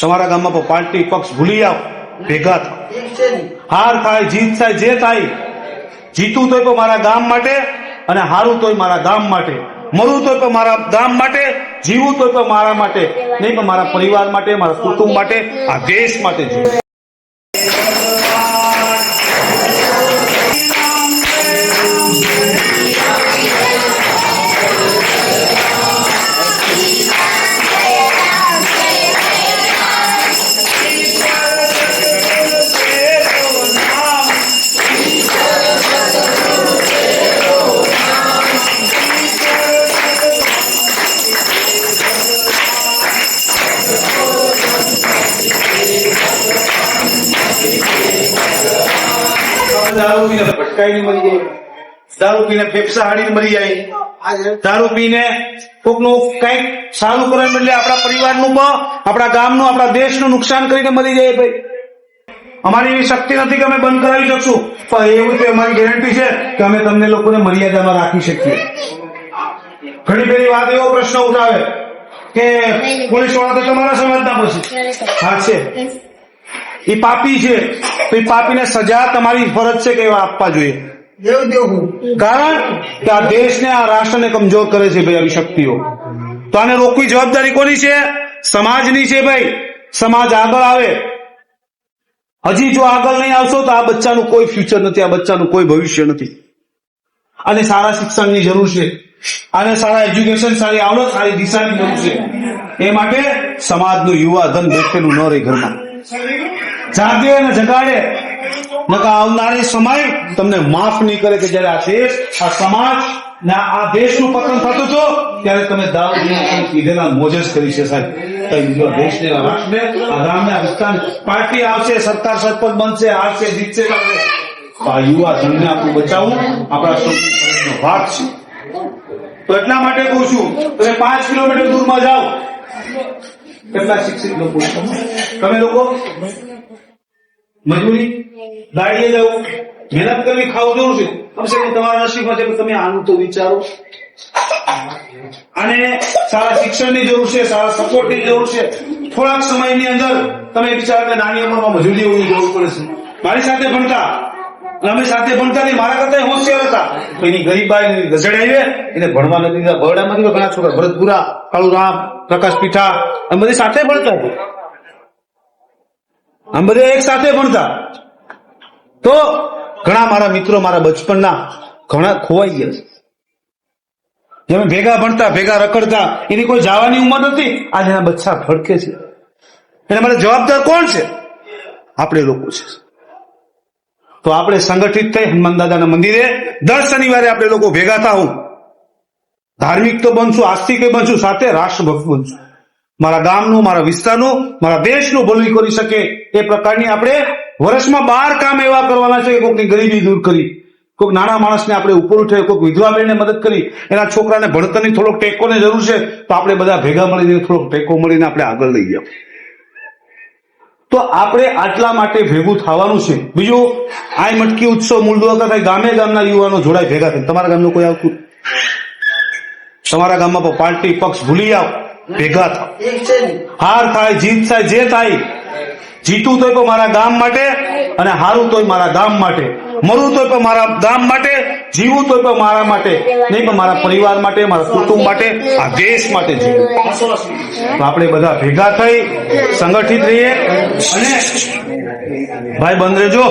તમારા ગામમાં પાર્ટી પક્ષ ભૂલી આવ ભેગા થાવ હાર થાય, જીત થાય, જે થાય, જીતું તોય પણ મારા ગામ માટે અને હારું તોય મારા ગામ માટે. મરું તોય પણ મારા ગામ માટે, જીવું તોય પણ મારા માટે. નહીં પણ મારા પરિવાર માટે, મારા કુટુંબ માટે, આ દેશ માટે જીવું. દારૂ મરી જાય દારૂ પીને ફેફસા હાડીને મરી જાય. દારૂ પીને કોકનું કંઈક સારું કરવા બદલે આપણા પરિવારનું પણ આપણા ગામનું આપણા દેશનું નુકસાન કરીને મરી જાય ભાઈ. અમારી એવી શક્તિ નથી કે અમે બંધ કરાવી શકશું. પણ એવું તો અમારી ગેરંટી છે કે અમે તમને લોકોને મર્યાદામાં રાખી શકીએ. ઘણી બધી વાત એવો પ્રશ્ન ઉઠાવે કે પોલીસવાળા તો તમારા સમાજના પછી હા છે. એ પાપી છે. તો એ પાપીને સજા તમારી ફરજ છે કે એવા આપવા જોઈએ. કારણ કે આ દેશને આ રાષ્ટ્રને કમજોર કરે છે ભાઈ આવી શક્તિઓ તો આને રોકવી જવાબદારી કોની છે? સમાજની છે ભાઈ. સમાજ આગળ આવે. હજી જો આગળ નહીં આવશો તો આ બચ્ચાનું કોઈ ફ્યુચર નથી આ બચ્ચાનું કોઈ ભવિષ્ય નથી. અને સારા શિક્ષણની જરૂર છે. અને સારા એજ્યુકેશન સારી આવડત સારી દિશાની જરૂર છે. એ માટે સમાજનું યુવા ધન બેઠેલું ન રહે ઘરમાં. જાગે અને જગાડે. નકા આવનારી સમય તમને માફ નહીં કરે કે જયારે આ દેશ, આ સમાજ ના આ દેશનું પતન થતું હતું, ત્યારે તમે દારૂ કીધેલા પીધેલા કરી છે સાહેબ. યુવા ધનને આપણું આપણા ભાગ છે. તો એટલા માટે કહું છું પાંચ કિલોમીટર દૂરમાં જાઓ. કેટલા શિક્ષિત લોકો તમે લોકો? મજૂરી? દાડીએ જવું? મહેનત કરવી ખાવું જરૂર છે. કમસે કમ તમારા નસીબમાં છે તમે આનું તો વિચારો. અને સારા શિક્ષણની જરૂર છે, સારા સપોર્ટની જરૂર છે. થોડાક સમયની અંદર તમે બિચારાને નાની ઉંમરમાં મજૂરી દેવાની જરૂર પડે છે. મારી સાથે ભણતા અમે સાથે ભણતા નહીં મારા કરતા હોશિયાર હતા. તો એની ગરીબાઈ એની ગઝડ આવી એને ભણવા નથી દીધા. બરડામાં દીધા ઘણા છોકરા. ભરતપુરા, કાળુરામ, પ્રકાશ પીઠા. અમે બધી સાથે ભણતા હતા. આમ બધા એક સાથે ભણતા. તો ઘણા મારા મિત્રો મારા બચપનના ઘણા ખોવાઈ ગયા. છે જેમ ભેગા ભણતા, ભેગા રખડતા, એની કોઈ જવાની ઉંમર નથી. આજે એના બચ્ચા ભડકે છે. એના માટે જવાબદાર કોણ છે? આપણે લોકો છે. તો આપણે સંગઠિત થઈ હનુમાન દાદાના મંદિરે દર શનિવારે આપણે લોકો ભેગા થાવું ધાર્મિક તો બનશું, આસ્તિક બનશું, સાથે રાષ્ટ્રભક્ત બનશું. મારા ગામનું, મારા વિસ્તારનું, મારા દેશનું ભલું કરી શકે એ પ્રકારની આપણે વર્ષમાં બાર કામ એવા કરવાના છે કે કોઈકની ગરીબી દૂર કરી કોઈક નાના માણસને આપણે ઉપર ઉઠે કોઈક વિધવા બેનને મદદ કરી, એના છોકરાને ભણતરની થોડોક ટેકોની જરૂર છે, તો આપણે બધા ભેગા મળીને થોડોક ટેકો મળીને આપણે આગળ લઈ જાવ તો આપણે આટલા માટે ભેગું થવાનું છે. બીજું આ મટકી ઉત્સવ મૂળ દ્વારા થાય ગામે ગામના યુવાનો જોડાય ભેગા થાય તમારા ગામનું કોઈ આવતું તમારા ગામમાં પાર્ટી પક્ષ ભૂલી આવ ભેગા ને. હાર થાય જીત થાય જે થાય જીતું તો મારા ગામ માટે અને હારું તોય મારા ગામ માટે, મરું તોય પણ મારા ગામ માટે, જીવું તોય પણ મારા માટે, નહીં પણ મારા પરિવાર માટે, મારા કુટુંબ માટે, આ દેશ માટે જીવું. આપણે બધા ભેગા થઈ, સંગઠિત રહીએ અને ભાઈ બંધ રહેજો.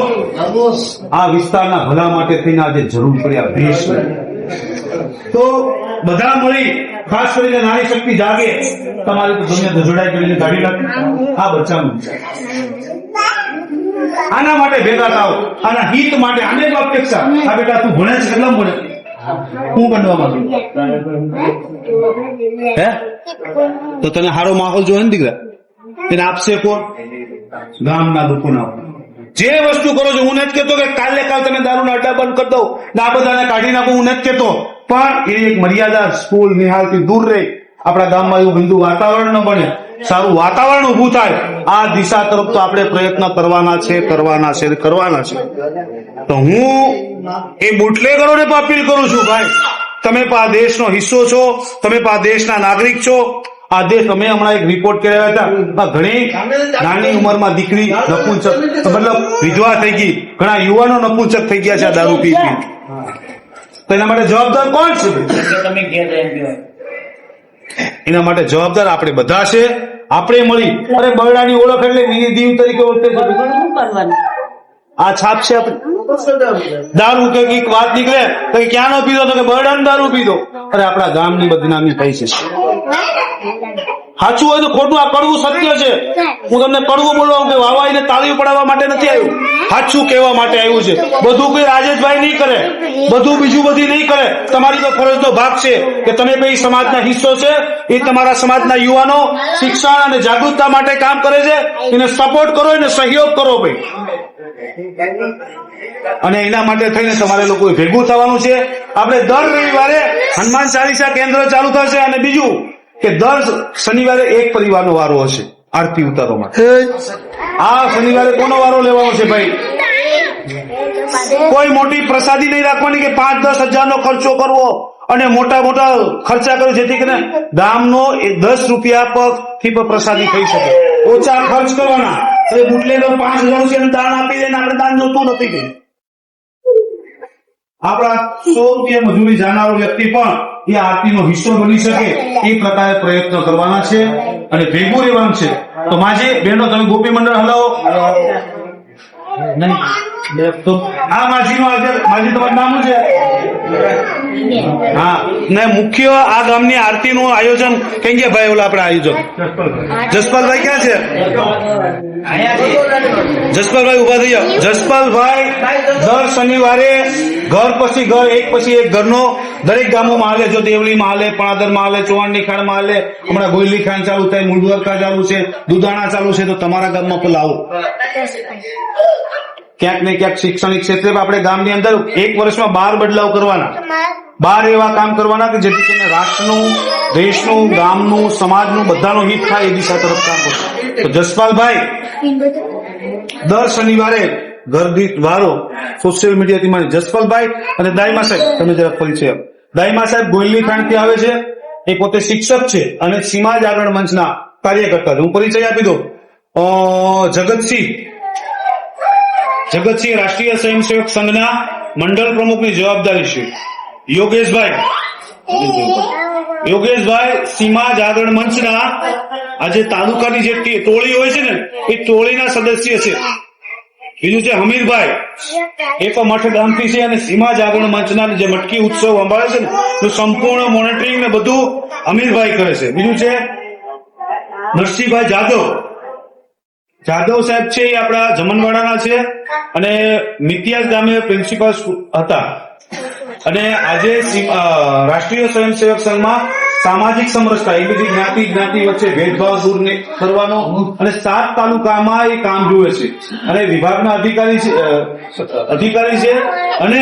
આ વિસ્તારના ભલા માટે થઈને આજે જરૂર પડી આ દેશ તો બધા મળી, ખાસ કરીને નારી શક્તિ જાગે. તમારી તો દુનિયા ધજોડાઈ કરીને કાઢી નાખે. આ બચ્ચાનું. આના માટે ભેગા થાવ. આના હિત માટે આને જ અપેક્ષા આ બેટા તું ભણે છે કેટલા ભણે? હું બનવા માંગુ? હે? તો તને સારો માહોલ જોઈએ ને દીકરા? એને આપશે કોણ? ગામના લોકોના જે વસ્તુ કરો છો હું નથી કેતો કે કાલે કાલ તમે દારૂના અડ્ડા બંધ કરી દો ને આ બધાને કાઢી નાખો હું નથી કેતો પણ એ એક મર્યાદા સ્કૂલ નિહાળથી દૂર રહે. આપણા ગામમાં એવું બિંદુ વાતાવરણ ન બને સારું વાતાવરણ ઊભું થાય, આ દિશા તરફ તો આપણે પ્રયત્ન કરવાના છે કરવાના છે કરવાના છે. તો હું એ બુટલેગરોને પણ અપીલ કરું છું, ભાઈ, તમે પણ આ દેશનો હિસ્સો છો, તમે પણ આ દેશના નાગરિક છો. આ દેશ અમે હમણાં એક રિપોર્ટ કર્યા હતા. ઘણી નાની ઉંમરમાં દીકરી નપુંસક, મતલબ વિધવા થઈ ગઈ. ઘણા યુવાનો નપુંસક થઈ ગયા છે આ દારૂ પી પી. તો એના માટે જવાબદાર કોણ છે? તમે એના માટે જવાબદાર આપણે બધા છે. આપણે મળી. અરે બરડાની ઓળખ એટલે વીર દીવ તરીકે ઓળખે છે. આ છાપ છે આપણી. દારૂ કે કંઈક વાત નીકળે તો ક્યાં ક્યાંનો પીધો તો કે બરડાનો દારૂ પીધો. અરે આપણા ગામની બદનામી થઈ છે સાચું હોય તો ખોટું, આ કડવું સત્ય છે. હું તમને કડવું બોલવા કે વાવાઈને તાળી પડાવવા માટે નથી આવ્યું. સાચું કહેવા માટે આવ્યું છે. બધું કોઈ રાજેશભાઈ નહીં કરે. બધું બીજું બધી નહીં કરે. તમારી તો ફરજનો ભાગ છે કે તમે ભાઈ સમાજના હિસ્સો છે. એ તમારા સમાજના યુવાનો શિક્ષણ અને જાગૃતતા માટે કામ કરે છે. એને સપોર્ટ કરો, એને સહયોગ કરો ભાઈ. અને એના માટે થઈને તમારે લોકોએ ભેગું થવાનું છે. આપણે દર રવિવારે હનુમાન ચાલીસા કેન્દ્ર ચાલુ થશે અને બીજું કે દર શનિવારે એક પરિવારનો વારો હશે આરતી ઉતારો આ શનિવારે કોનો વારો લેવાનો છે ભાઈ? કોઈ મોટી પ્રસાદી નહીં રાખવાની કે પાંચ દસ હજાર નો ખર્ચો કરવો અને મોટા મોટા ખર્ચા કરો જેથી કરીને ગામનો એ દસ રૂપિયા પગથી પણ પ્રસાદી થઈ શકે. ઓછા ખર્ચ કરવાના. બુટલેગર પાંચ હજાર રૂપિયા દાન આપી દે ને આપણે દાન જોતું નથી કઈ આપણા સો રૂપિયા મજૂરી જાનારો વ્યક્તિ પણ એ આરતીનો હિસ્સો બની શકે એ પ્રકારે પ્રયત્ન કરવાના છે અને ભેગું રહેવાનું છે. તો માજી બહેનો તમે ગોપી મંડળ હલાવો. તો આ માજીનું આજે માજી તમારું નામ છે? હા. ને મુખ્ય આ ગામની આરતીનું આયોજન કેમ કે ભાઈ ઓલા આપણા આયોજન જસપાલભાઈ ક્યાં છે? જસપાલભાઈ ઊભા થઈ જાઓ જસપાલભાઈ દર શનિવારે ઘર પછી ઘર, એક પછી એક ઘરનો દરેક ગામોમાં હાલે. જો દેવલીમાં હાલે પાદરમાં હાલે ચોવાણની ખાણમાં હાલે. હમણાં ગોયલી ખાણ ચાલુ થાય, મૂળદ્વારકા ચાલુ છે, દુધાણા ચાલુ છે, તો તમારા ગામમાં પણ લાવો. ક્યાંક ને ક્યાંક શૈક્ષણિક ક્ષેત્રે આપણે ગામની અંદર એક વર્ષમાં બાર બદલાવ કરવાના. બાર એવા કામ કરવાના કે જેથી કરીને રાષ્ટ્રનું દેશનું ગામનું સમાજનું બધાનું હિત થાય એ દિશા તરફ કામ કરશે તો જસપાલભાઈ દર શનિવારે ઘર વારો સોશિયલ મીડિયાથી મારી જસપાલભાઈ અને દાઈમા સાહેબ તમે જરા પરિચય. દાઈમા સાહેબ ગોયલની ખાંડથી આવે છે એ પોતે શિક્ષક છે અને સીમા જાગરણ મંચના કાર્યકર્તા હું પરિચય આપી દઉં. જગતસિંહ જગતસિંહ રાષ્ટ્રીય સ્વયંસેવક સંઘના મંડળ પ્રમુખની જવાબદારી છે. યોગેશભાઈ. યોગેશભાઈ સીમા જાગરણ મંચના આજે તાલુકાની જે ટોળી હોય છે ને, એ ટોળીના સદસ્ય છે. બીજું છે હમીરભાઈ. એ પણ મઠ ગામથી છે અને સીમા જાગરણ મંચના જે મટકી ઉત્સવ સંભાળે છે ને તો સંપૂર્ણ મોનિટરિંગ ને બધું હમીરભાઈ કરે છે. બીજું છે નરસિંહભાઈ જાદવ. જાદવ સાહેબ છે એ આપણા જમનવાડાના છે અને મિતિયાસ ગામે પ્રિન્સિપાલ હતા. અને આજે રાષ્ટ્રીય સ્વયંસેવક સંઘમાં સામાજિક સમરસતા, એ બધી જ્ઞાતિ જ્ઞાતિ વચ્ચે ભેદભાવ દૂર કરવાનો અને સાત તાલુકામાં એ કામ જુએ છે. અને વિભાગના અધિકારી છે અધિકારી છે અને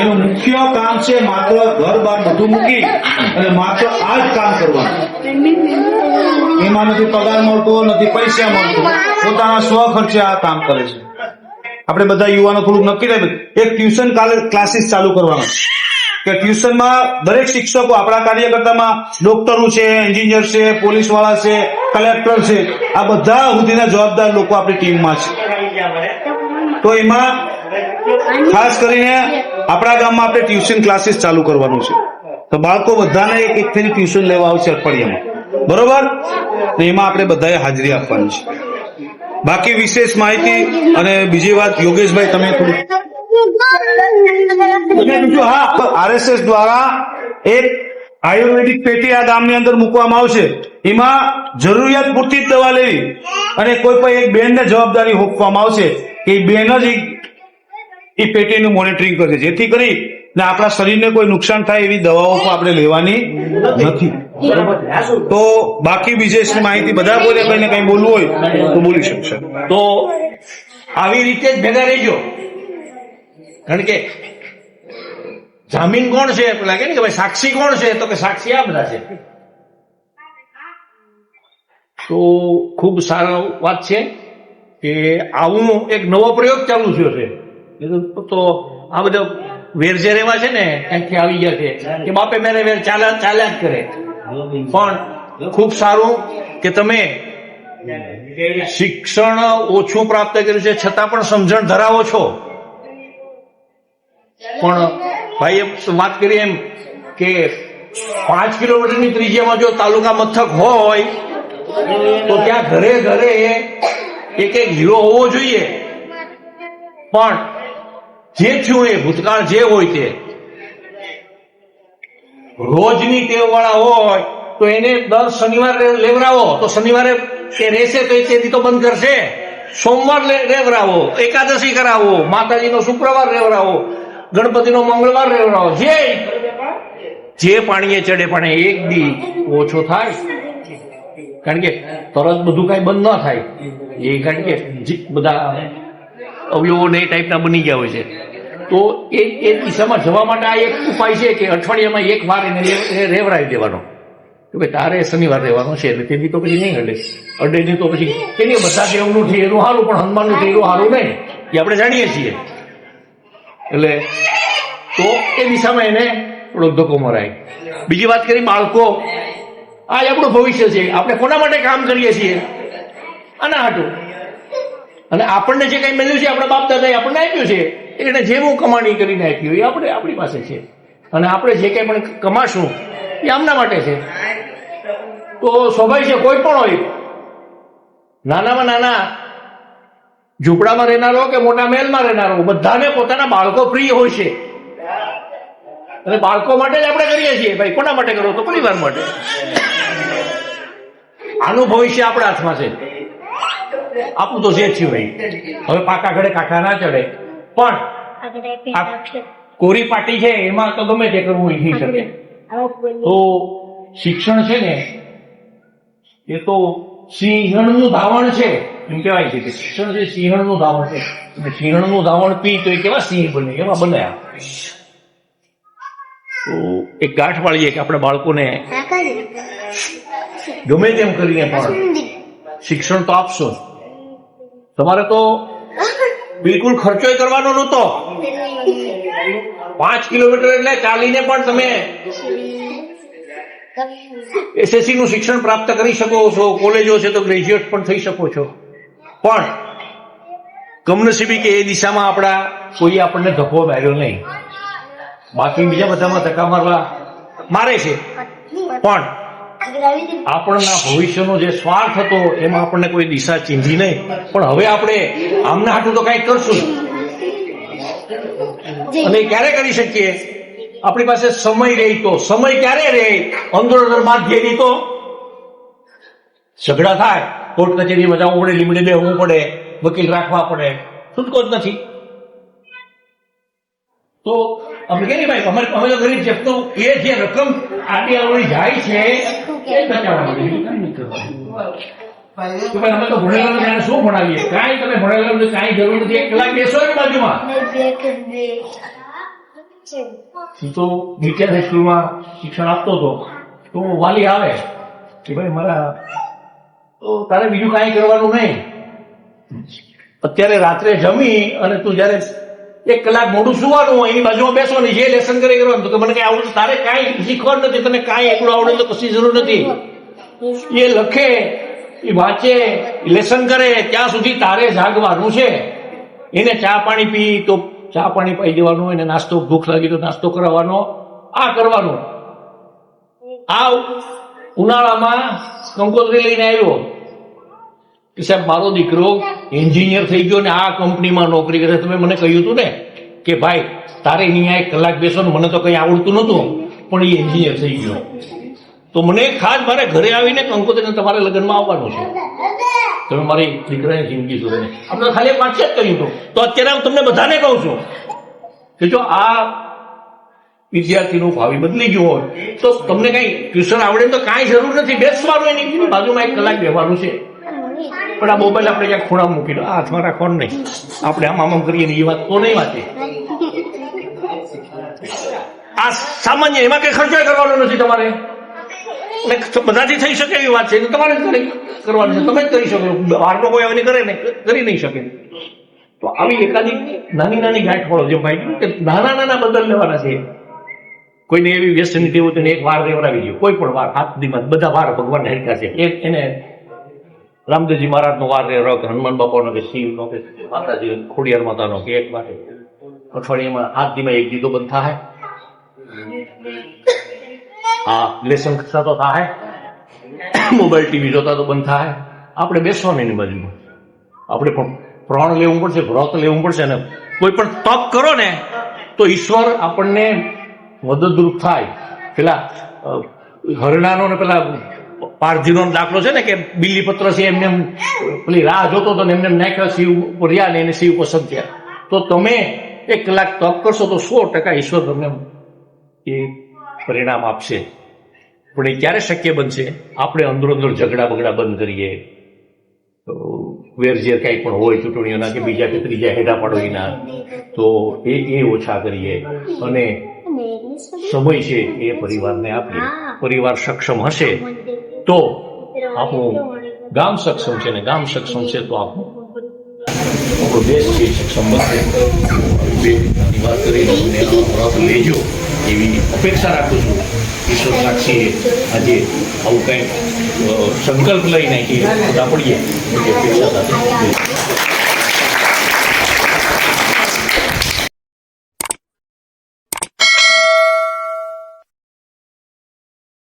એનું મુખ્ય કામ છે માત્ર ઘર બાર બધું મૂકી અને માત્ર આ જ કામ કરવાનું. એમાં નથી પગાર મળતો નથી પૈસા મળતો પોતાના સ્વ ખર્ચે આ કામ કરે છે. આપણે બધા યુવાનો થોડુંક નક્કી થાય એક ટ્યુશન ક્લાસીસ ચાલુ કરવાના કે ટ્યુશનમાં દરેક શિક્ષકો આપણા કાર્યકર્તામાં ડોક્ટરો છે એન્જિનિયર છે પોલીસવાળા છે કલેક્ટર છે. આ બધા સુધીના જવાબદાર લોકો આપણી ટીમમાં છે. તો એમાં ખાસ કરીને આપણા ગામમાં આપણે ટ્યુશન ક્લાસીસ ચાલુ કરવાનું છે. તો બાળકો બધાને એક એક થઈને ટ્યુશન લેવા આવશે અઠવાડિયામાં. બરોબર? એમાં આપણે બધાએ હાજરી આપવાની છે. બાકી વિશેષ માહિતી અને બીજી વાત યોગેશભાઈ, તમે આરએસએસ દ્વારા એક આયુર્વેદિક પેટી આ ગામની અંદર મૂકવામાં આવશે. એમાં જરૂરિયાત પૂરતી જ દવા લેવી અને કોઈ પણ એક બેનને જવાબદારી હોપવામાં આવશે કે બેન જ એ પેટીનું મોનિટરિંગ કરશે. જેથી કરી ને આપણા શરીરને કોઈ નુકસાન થાય એવી દવાઓ આપણે લેવાની નથી. તો બાકી બીજે માહિતી બધા કોઈને કઈ ને કઈ બોલવું હોય તો બોલી શકશે. તો આવી રીતે જ ભેગા રહેજો. કારણ કે જામીન કોણ છે? કે ને કે ભાઈ સાક્ષી કોણ છે? તો કે સાક્ષી આ બધા છે. તો ખૂબ સારો વાત છે કે આવું એક નવો પ્રયોગ ચાલુ થયો છે. તો- આ બધા વેરઝેર એવા છે ને ક્યાંકથી આવી ગયા છે. કે બાપે મેરે વેર ચાલ્યા ચાલ્યા જ કરે. પણ ખૂબ સારું કે તમે શિક્ષણ ઓછું પ્રાપ્ત કર્યું છે, છતાં પણ સમજણ ધરાવો છો. પણ ભાઈએ વાત કરી એમ કે પાંચ કિલોમીટરની ત્રિજ્યામાં જો તાલુકા મથક હોય, તો ત્યાં ઘરે ઘરે એક એક હીરો હોવો જોઈએ. પણ જે થયું એ ભૂતકાળ જે હોય તે રોજની ટેવ વાળા હોય તો એને દર શનિવારે લેવરાવો. તો શનિવારે એ રહેશે તો એ તેથી તો બંધ કરશે. સોમવાર લેવરાવો, એકાદશી કરાવો, માતાજીનો શુક્રવાર લેવરાવો, ગણપતિનો મંગળવાર લેવરાવો. જે જે પાણીએ ચડે પણ એક દી ઓછો થાય. કારણ કે તરત બધું કઈ બંધ ન થાય. એ કારણ કે બધા અવયવો ને એ ટાઈપના બની ગયા હોય છે. તો એ એ દિશામાં જવા માટે આ એક ઉપાય છે કે અઠવાડિયામાં એક વાર એને રેવરાવી દેવાનો. કે ભાઈ તારે શનિવાર રહેવાનો છે એટલે તેથી તો પછી નહીં અડે. અડે નહીં તો પછી એની બધા દેવનું છે એનું સારું પણ હનુમાનનું થઈ એનું સારું નહીં. એ આપણે જાણીએ છીએ. એટલે તો એ દિશામાં એને થોડો ધક્કો મરાય. બીજી વાત કરી બાળકો. આ આપણું ભવિષ્ય છે. આપણે કોના માટે કામ કરીએ છીએ? આના હાટું. અને આપણને જે કંઈ મળ્યું છે, આપણા બાપ દાદાએ આપણને આપ્યું છે એને જેવું કમાણી કરીને નાખી હોય આપણે આપણી પાસે છે. અને આપણે જે કંઈ પણ કમાશું, એ આમના માટે છે. તો સ્વાભાવિક છે, કોઈ પણ હોય, નાનામાં નાના, ઝૂંપડામાં રહેનારો કે મોટા મહેલમાં રહેનારો, બધાને પોતાના બાળકો પ્રિય હોય છે. અને બાળકો માટે જ આપણે કરીએ છીએ. ભાઈ, કોના માટે કરો? તો પરિવાર માટે. આનું ભવિષ્ય આપણા હાથમાં છે. આપણું તો જે થયું ભાઈ હવે પાકા ઘડે કાકા ના ચડે. પણ આ કોરી પાટી છે એમાં તો ગમે તે કરવું થઈ શકે. તો શિક્ષણ છે ને એ તો સિંહણનું ધાવણ છે એમ કહેવાય છે કે શિક્ષણ છે સિંહણનું ધાવણ છે. અને સિંહણનું ધાવણ પી તો એ કેવા સિંહ બને એવા બન્યા. તો એક ગાંઠ વાળીએ કે આપણે બાળકોને ગમે તેમ કરીને પણ શિક્ષણ તો આપશો તમારે તો બિલકુલ ખર્ચોય કરવાનો નહોતો. પાંચ કિલોમીટર એટલે ચાલીને પણ તમે એસએસસી નું શિક્ષણ પ્રાપ્ત કરી શકો છો, કોલેજો છે તો ગ્રેજ્યુએટ પણ થઈ શકો છો. પણ કમનસીબી કે એ દિશામાં આપણા કોઈ આપણને ધક્કો માર્યો નહીં. બાકી બીજા બધામાં ધક્કા મારવા મારે છે. પણ આપણના ભવિષ્યનો જે સ્વાર્થ હતો, એમાં આપણને કોઈ દિશા ચીંધી નહીં. પણ હવે આપણે આમના હાટું તો કંઈક કરશું અને ક્યારે કરી શકીએ? આપણી પાસે સમય રહી તો. સમય ક્યારે રહે? અંદર અંદર તો. ઝઘડા થાય. કોર્ટ કચેરીમાં જવું પડે લીમડે બેહવું પડે, વકીલ રાખવા પડે. છૂટકો જ નથી. તો અમે કે ભાઈ? અમારે અમે તો ગરીબ છે તો એ જે રકમ આડી આવડી જાય છે એ બચાવવા બીજું કાંઈ નથી કરવાનું. તો અમે તો ભણેલા નથી, શું ભણાવીએ? કાંઈ તમે ભણેલા કાંઈ જરૂર નથી. એક કલાક બેસો એની બાજુમાં. હું તો નીચે હાઈસ્કૂલમાં શિક્ષણ આપતો હતો. તો વાલી આવે કે ભાઈ મારા તો તારે બીજું કાંઈ કરવાનું નહીં. અત્યારે રાત્રે જમી અને તું જ્યારે એક કલાક મોડું સુવાનું એની બાજુમાં બેસવાની જે લેસન કરી કરવાનું તો મને કઈ આવડતું તારે કાંઈ શીખવાનું નથી, તને કાંઈ એકલું આવડે તો કશી જરૂર નથી. એ લખે, એ વાંચે લેસન કરે, ત્યાં સુધી તારે જાગવાનું છે. એને ચા પાણી પી, તો ચા પાણી પાઈ દેવાનું એને નાસ્તો, ભૂખ લાગી તો નાસ્તો કરાવવાનો. આ કરવાનું. આ ઉનાળામાં કંકોત્રી લઈને આવ્યો. કે સાહેબ, મારો દીકરો એન્જિનિયર થઈ ગયો ને આ કંપનીમાં નોકરી કરે તમે મને કહ્યું હતું ને કે ભાઈ, તારે અહીંયા એક કલાક બેસો ને મને તો કંઈ આવડતું નહોતું, પણ એ એન્જિનિયર થઈ ગયો. તો મને ખાસ મારે ઘરે આવીને કંકોત્રીને તમારે લગ્નમાં આવવાનું છે. તમે મારી દીકરાની જિંદગી સુધરે આપણે ખાલી એક જ કર્યું હતું. તો અત્યારે હું તમને બધાને કહું છું કે જો આ વિદ્યાર્થીનું ભાવિ બદલી ગયું હોય, તો તમને કાંઈ ટ્યુશન આવડે તો કાંઈ જરૂર નથી. બેસવાનું એની બાજુમાં એક કલાક બેવાનું છે. પણ આ મોબાઈલ આપણે ક્યાં ખૂણામાં મૂકી દો. હાથમાં રાખવાનું નહીં. આપણે આમ આમ કરીએ ને એ વાત તો નહીં આ સામાન્ય એમાં કઈ ખર્ચો કરવાનો નથી તમારે. બધાથી થઈ શકે એવી વાત છે. તમારે જ કરવાનું છે. તમે જ કરી શકો. બહારનો કોઈ આવીને કરે ને, કરી નહીં શકે. તો આવી એકાદી નાની નાની ગાંઠ વાળો જે ભાઈ કે નાના નાના બદલ લેવાના છે. કોઈને એવી વ્યસનની ટેવ એક વાર રેવડાવી દો કોઈ પણ વાર, હાથ દીમાં બધા વાર ભગવાન હરકા છે. એક એને રામદેવજી મહારાજનો રહ્યો કે હનુમાન બાપાનો કે શિવનો કે માતાજી ખોડિયાર માતાનો કે એક માટે. અઠવાડિયામાં હાથ દીમાં એક દીધો બંધ થાય. હા લેસન થતો થાય. મોબાઈલ ટીવી જોતા તો બંધ થાય. આપણે બેસવાનું એની બાજુમાં. આપણે પણ પ્રાણ લેવું પડશે, વ્રત લેવું પડશે ને કોઈ પણ તપ કરો ને, તો ઈશ્વર આપણને મદદરૂપ થાય. પેલા હરણાનો ને પેલા પારધીનો દાખલો છે ને કે બિલ્લીપત્ર છે એમને એમ પેલી રાહ જોતો હતો ને એમને એમ નાખ્યો શિવ ઉપર રહ્યા ને એને શિવ પસંદ થયા. તો તમે એક કલાક તપ કરશો તો સો ટકા ઈશ્વર તમને એ પરિણામ આપશે. પણ એ ક્યારે શક્ય બનશે? આપણે અંદરો અંદર ઝઘડા બગડા બંધ કરીએ. તો વેરઝેર કંઈ પણ હોય ચૂંટણીઓના કે બીજા કે ત્રીજા હેડા પાડોઈના તો એ એ ઓછા કરીએ. અને સમય છે એ પરિવારને આપીએ. પરિવાર સક્ષમ હશે. તો આપણું ગામ સક્ષમ છે ને ગામ સક્ષમ છે તો આપણું આપણો દેશ છે સક્ષમ બનશે વાત કરીને વ્રત લેજો એવી અપેક્ષા રાખું છું. ઈશ્વર સાક્ષીએ આજે આવું કંઈક સંકલ્પ લઈને બધા પડીએ. એવી અપેક્ષા સાથે